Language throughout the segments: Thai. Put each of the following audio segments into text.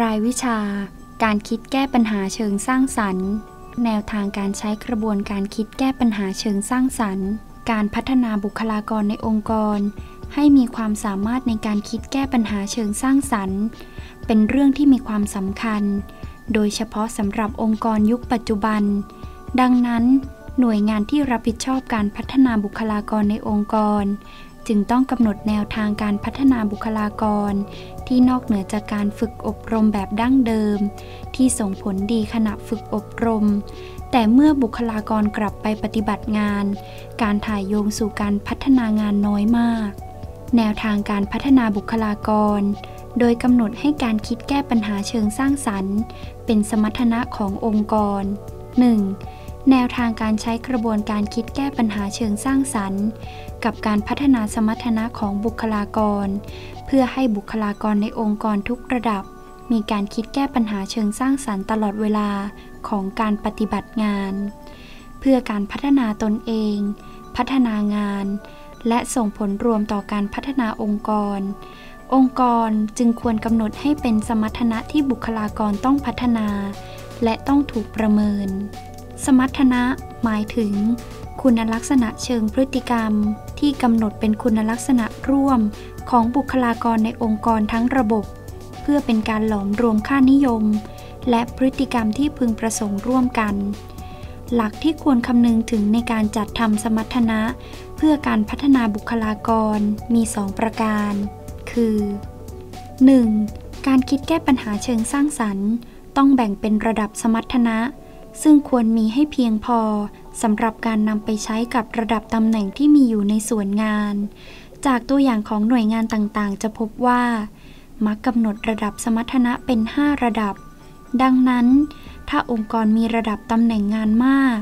รายวิชา การคิดแก้ปัญหาเชิงสร้างสรรค์ แนวทางการใช้กระบวนการคิดแก้ปัญหาเชิงสร้างสรรค์ การพัฒนาบุคลากรในองค์กร ให้มีความสามารถในการคิดแก้ปัญหาเชิงสร้างสรรค์ เป็นเรื่องที่มีความสำคัญ โดยเฉพาะสำหรับองค์กรยุคปัจจุบัน ดังนั้น หน่วยงานที่รับผิดชอบการพัฒนาบุคลากรในองค์กร จึงต้องกำหนดแนวทางการพัฒนาบุคลากร ที่นอกเหนือจากการฝึกอบรมแบบดั้งเดิม ที่ส่งผลดีขณะฝึกอบรม แต่เมื่อบุคลากรกลับไปปฏิบัติงาน การถ่ายโยงสู่การพัฒนางานน้อยมาก แนวทางการพัฒนาบุคลากร โดยกำหนดให้การคิดแก้ปัญหาเชิงสร้างสรรค์ เป็นสมรรถนะขององค์กร 1. แนวทางการใช้กระบวนการคิดแก้ปัญหาเชิงสร้างสรรค์ กับการพัฒนาสมรรถนะของบุคลากร เพื่อให้บุคลากรในองค์กรทุกระดับ มีการคิดแก้ปัญหาเชิงสร้างสรรค์ตลอดเวลาของการปฏิบัติงาน เพื่อการพัฒนาตนเอง พัฒนางาน และส่งผลรวมต่อการพัฒนาองค์กร องค์กรจึงควรกำหนดให้เป็นสมรรถนะที่บุคลากรต้องพัฒนา และต้องถูกประเมิน สมรรถนะหมายถึง คุณลักษณะเชิงพฤติกรรม ที่กำหนดเป็นคุณลักษณะร่วมของบุคลากรในองค์กรทั้งระบบ เพื่อเป็นการหลอมรวมค่านิยม และพฤติกรรมที่พึงประสงค์ร่วมกัน หลักที่ควรคำนึงถึงในการจัดทำสมรรถนะ เพื่อการพัฒนาบุคลากรมี 2 ประการ คือ 1. การคิดแก้ปัญหาเชิงสร้างสรรค์ ต้องแบ่งเป็นระดับสมรรถนะ ซึ่งควรมีให้เพียงพอสำหรับการนำไปใช้กับระดับตำแหน่งที่มีอยู่ในส่วนงาน จากตัวอย่างของหน่วยงานต่างๆ จะพบว่า มักกำหนดระดับสมรรถนะเป็น 5 ระดับ ดังนั้น ถ้าองค์กรมีระดับตำแหน่งงานมาก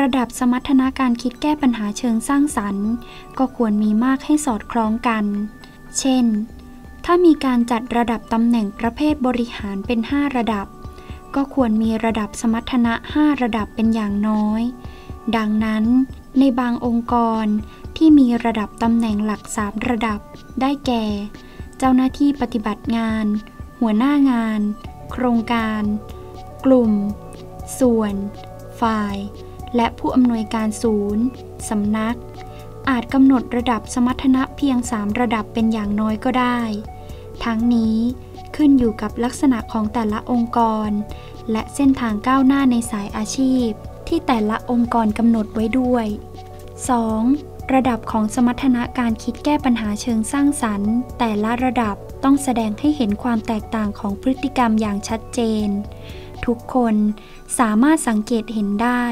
ระดับสมรรถนะการคิดแก้ปัญหาเชิงสร้างสรรค์ ก็ควรมีมากให้สอดคล้องกัน เช่น ถ้ามีการจัดระดับตำแหน่งประเภทบริหารเป็น 5 ระดับ ก็ควรมีระดับสมรรถนะ 5 ระดับเป็นอย่างน้อย ดังนั้น ในบางองค์กรที่มีระดับตำแหน่งหลัก 3 ระดับ ได้แก่ เจ้าหน้าที่ปฏิบัติงาน หัวหน้างาน โครงการ กลุ่ม ส่วน ฝ่าย และผู้อำนวยการศูนย์สำนัก อาจกำหนดระดับสมรรถนะเพียง 3 ระดับเป็นอย่างน้อยก็ได้ ทั้งนี้ ขึ้นอยู่กับลักษณะของแต่ละองค์กร และเส้นทางก้าวหน้าในสายอาชีพ ที่แต่ละองค์กรกำหนดไว้ด้วย 2. ระดับของสมรรถนะการคิดแก้ปัญหาเชิงสร้างสรรค์ แต่ละระดับต้องแสดงให้เห็นความแตกต่างของพฤติกรรมอย่างชัดเจน ทุกคนสามารถสังเกตเห็นได้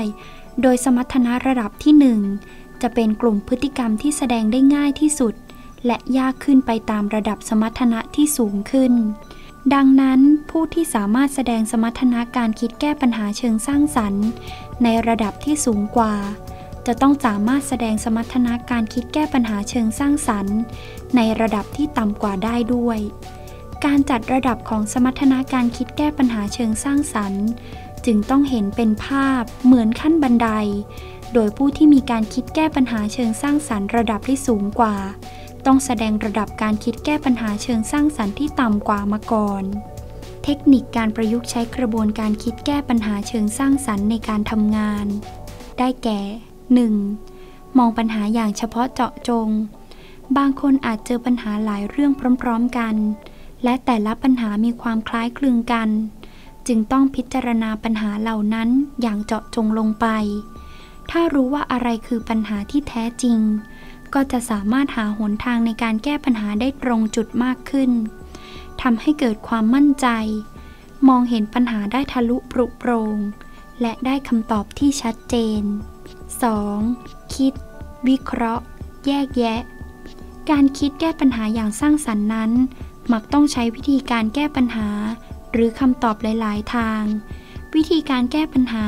โดยสมรรถนะระดับที่ 1 จะเป็นกลุ่มพฤติกรรมที่แสดงได้ง่ายที่สุดและยากขึ้นไปตามระดับสมรรถนะที่สูงขึ้น ดังนั้นผู้ที่สามารถแสดงสมรรถนะการคิดแก้ปัญหาเชิงสร้างสรรค์ ในระดับที่สูงกว่า จะต้องสามารถแสดงสมรรถนะการคิดแก้ปัญหาเชิงสร้างสรรค์ ในระดับที่ต่ำกว่าได้ด้วย การจัดระดับของสมรรถนะการคิดแก้ปัญหาเชิงสร้างสรรค์ จึงต้องเห็นเป็นภาพเหมือนขั้นบันได โดยผู้ที่มีการคิดแก้ปัญหาเชิงสร้างสรรค์ระดับที่สูงกว่า ต้องแสดงระดับการคิดแก้ปัญหาเชิงสร้างสรรค์ที่ต่ำกว่ามาก่อน เทคนิคการประยุกต์ใช้กระบวนการคิดแก้ปัญหาเชิงสร้างสรรค์ในการทำงาน ได้แก่ 1. มองปัญหาอย่างเฉพาะเจาะจง บางคนอาจเจอปัญหาหลายเรื่องพร้อมๆกัน และแต่ละปัญหามีความคล้ายคลึงกัน จึงต้องพิจารณาปัญหาเหล่านั้นอย่างเจาะจงลงไป ถ้ารู้ว่าอะไรคือปัญหาที่แท้จริง ก็จะสามารถหาหนทางในการแก้ปัญหาได้ตรงจุดมากขึ้นทำให้เกิดความมั่นใจ มองเห็นปัญหาได้ทะลุปรุโปรง และได้คำตอบที่ชัดเจน 2. คิด วิเคราะห์ แยกแยะ การคิดแก้ปัญหาอย่างสร้างสรรค์นั้น มักต้องใช้วิธีการแก้ปัญหา หรือคำตอบหลาย ๆ ทาง วิธีการแก้ปัญหา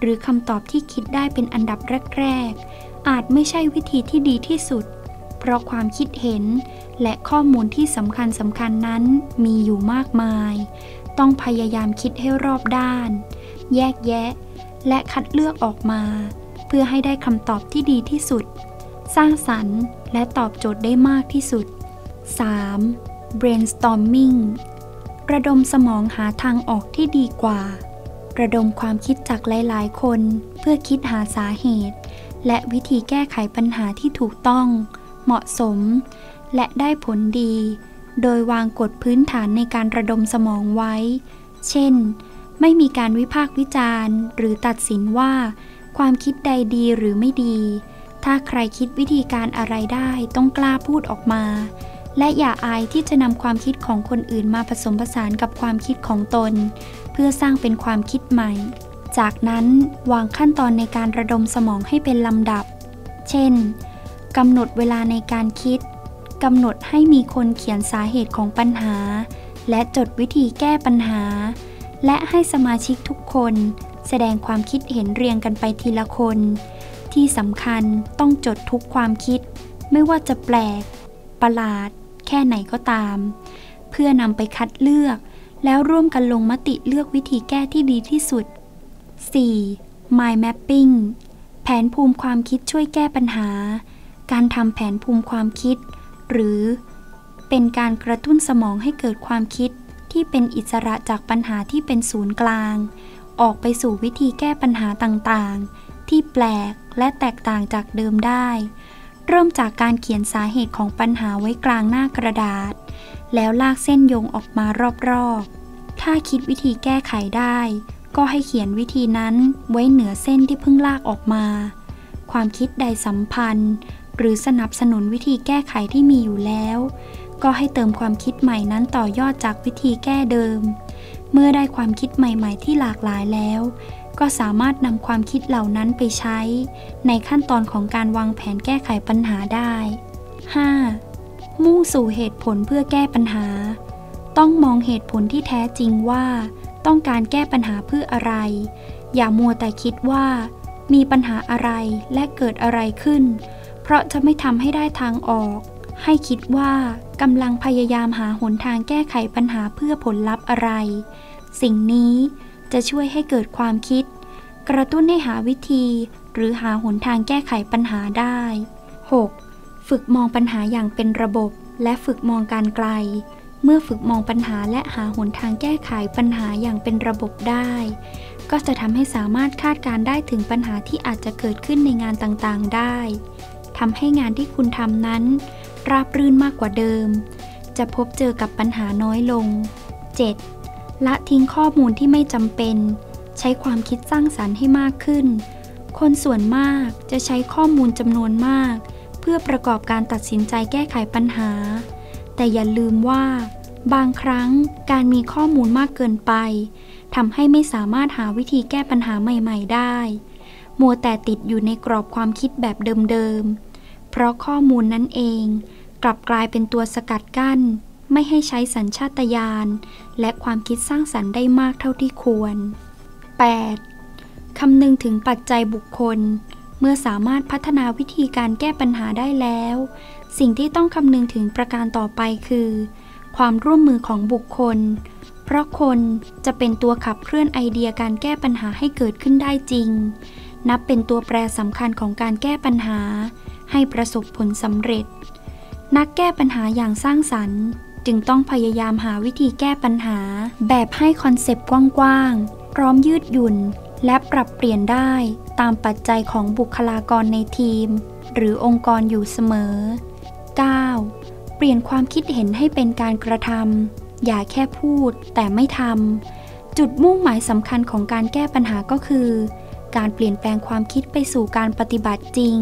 หรือคำตอบที่คิดได้เป็นอันดับแรก ๆ อาจไม่ใช่วิธีที่ดีที่สุด เพราะความคิดเห็นและข้อมูลที่สำคัญสำคัญนั้นมีอยู่มากมาย ต้องพยายามคิดให้รอบด้าน แยกแยะ และคัดเลือกออกมา เพื่อให้ได้คำตอบที่ดีที่สุด สร้างสรรค์และตอบโจทย์ได้มากที่สุด 3. brainstorming ระดมสมองหาทางออกที่ดีกว่า ระดมความคิดจากหลาย ๆ คน เพื่อคิดหาสาเหตุ และวิธีแก้ไขปัญหาที่ถูกต้อง เหมาะสม และได้ผลดี โดยวางกฎพื้นฐานในการระดมสมองไว้ เช่น ไม่มีการวิพากษ์วิจารณ์ หรือตัดสินว่า ความคิดใดดีหรือไม่ดี ถ้าใครคิดวิธีการอะไรได้ต้องกล้าพูดออกมา และอย่าอายที่จะนำความคิดของคนอื่นมาผสมผสานกับความคิดของตน เพื่อสร้างเป็นความคิดใหม่ จากนั้นวางขั้นตอนในการระดมสมองให้เป็นลำดับ เช่น กำหนดเวลาในการคิด กำหนดให้มีคนเขียนสาเหตุของปัญหา และจดวิธีแก้ปัญหา และให้สมาชิกทุกคน แสดงความคิดเห็นเรียงกันไปทีละคน ที่สำคัญต้องจดทุกความคิด ไม่ว่าจะแปลก ประหลาด แค่ไหนก็ตาม เพื่อนำไปคัดเลือกแล้วร่วมกันลงมติเลือกวิธีแก้ที่ดีที่สุด 4. Mind Mapping แผนภูมิความคิดช่วยแก้ปัญหา การทำแผนภูมิความคิด หรือ เป็นการกระตุ้นสมองให้เกิดความคิดที่เป็นอิสระจากปัญหาที่เป็นศูนย์กลาง ออกไปสู่วิธีแก้ปัญหาต่างๆ ที่แปลกและแตกต่างจากเดิมได้ เริ่มจากการเขียนสาเหตุของปัญหาไว้กลางหน้ากระดาษ แล้วลากเส้นโยงออกมารอบๆ ถ้าคิดวิธีแก้ไขได้ ก็ให้เขียนวิธีนั้นไว้เหนือเส้นที่เพิ่งลากออกมา ความคิดใดสัมพันธ์ หรือสนับสนุนวิธีแก้ไขที่มีอยู่แล้ว ก็ให้เติมความคิดใหม่นั้นต่อยอดจากวิธีแก้เดิม เมื่อได้ความคิดใหม่ ๆ ที่หลากหลายแล้ว ก็สามารถนำความคิดเหล่านั้นไปใช้ ในขั้นตอนของการวางแผนแก้ไขปัญหาได้ 5. มุ่งสู่เหตุผลเพื่อแก้ปัญหา ต้องมองเหตุผลที่แท้จริงว่า ต้องการแก้ปัญหาเพื่ออะไร อย่ามัวแต่คิดว่า มีปัญหาอะไรและเกิดอะไรขึ้น เพราะจะไม่ทำให้ได้ทางออก ให้คิดว่ากำลังพยายามหาหนทางแก้ไขปัญหาเพื่อผลลัพธ์อะไร สิ่งนี้จะช่วยให้เกิดความคิด กระตุ้นให้หาวิธี หรือหาหนทางแก้ไขปัญหาได้ 6. ฝึกมองปัญหาอย่างเป็นระบบ และฝึกมองการไกล เมื่อฝึกมองปัญหาและหาหนทางแก้ไขปัญหาอย่างเป็นระบบได้ ก็จะทำให้สามารถคาดการได้ถึงปัญหาที่อาจจะเกิดขึ้นในงานต่างๆได้ทำให้งานที่คุณทำนั้น ราบรื่นมากกว่าเดิม จะพบเจอกับปัญหาน้อยลง 7. ละทิ้งข้อมูลที่ไม่จำเป็น ใช้ความคิดสร้างสารรค์ให้มากขึ้น คนส่วนมากจะใช้ข้อมูลจำนวนมาก เพื่อประกอบการตัดสินใจแก้ไขปัญหา แต่อย่าลืมว่า บางครั้งการมีข้อมูลมากเกินไปทำให้ไม่สามารถหาวิธีแก้ปัญหาใหม่ ๆ ได้ มัวแต่ติดอยู่ในกรอบความคิดแบบเดิมๆ เพราะข้อมูลนั้นเอง กลับกลายเป็นตัวสกัดกั้น ไม่ให้ใช้สัญชาตญาณและความคิดสร้างสรรค์ได้มากเท่าที่ควร 8. คำนึงถึงปัจจัยบุคคล เมื่อสามารถพัฒนาวิธีการแก้ปัญหาได้แล้ว สิ่งที่ต้องคำนึงถึงประการต่อไปคือ ความร่วมมือของบุคคล เพราะคนจะเป็นตัวขับเคลื่อนไอเดียการแก้ปัญหาให้เกิดขึ้นได้จริง นับเป็นตัวแปรสำคัญของการแก้ปัญหา ให้ประสบผลสำเร็จ นักแก้ปัญหาอย่างสร้างสรรค์จึงต้องพยายามหาวิธีแก้ปัญหา แบบให้คอนเซปต์กว้างๆ พร้อมยืดหยุ่น และปรับเปลี่ยนได้ ตามปัจจัยของบุคลากรในทีม หรือองค์กรอยู่เสมอ 9. เปลี่ยนความคิดเห็นให้เป็นการกระทำอย่าแค่พูดแต่ไม่ทำจุดมุ่งหมายสำคัญของการแก้ปัญหาก็คือ การเปลี่ยนแปลงความคิดไปสู่การปฏิบัติจริง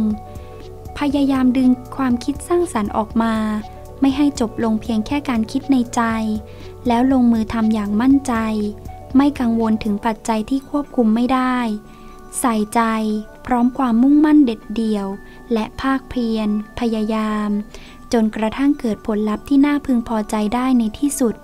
พยายามดึงความคิดสร้างสรรค์ออกมา ไม่ให้จบลงเพียงแค่การคิดในใจ แล้วลงมือทำอย่างมั่นใจ ไม่กังวลถึงปัจจัยที่ควบคุมไม่ได้ ใส่ใจ พร้อมความมุ่งมั่นเด็ดเดี่ยว และภาคเพียร พยายาม จนกระทั่งเกิดผลลัพธ์ที่น่าพึงพอใจได้ในที่สุด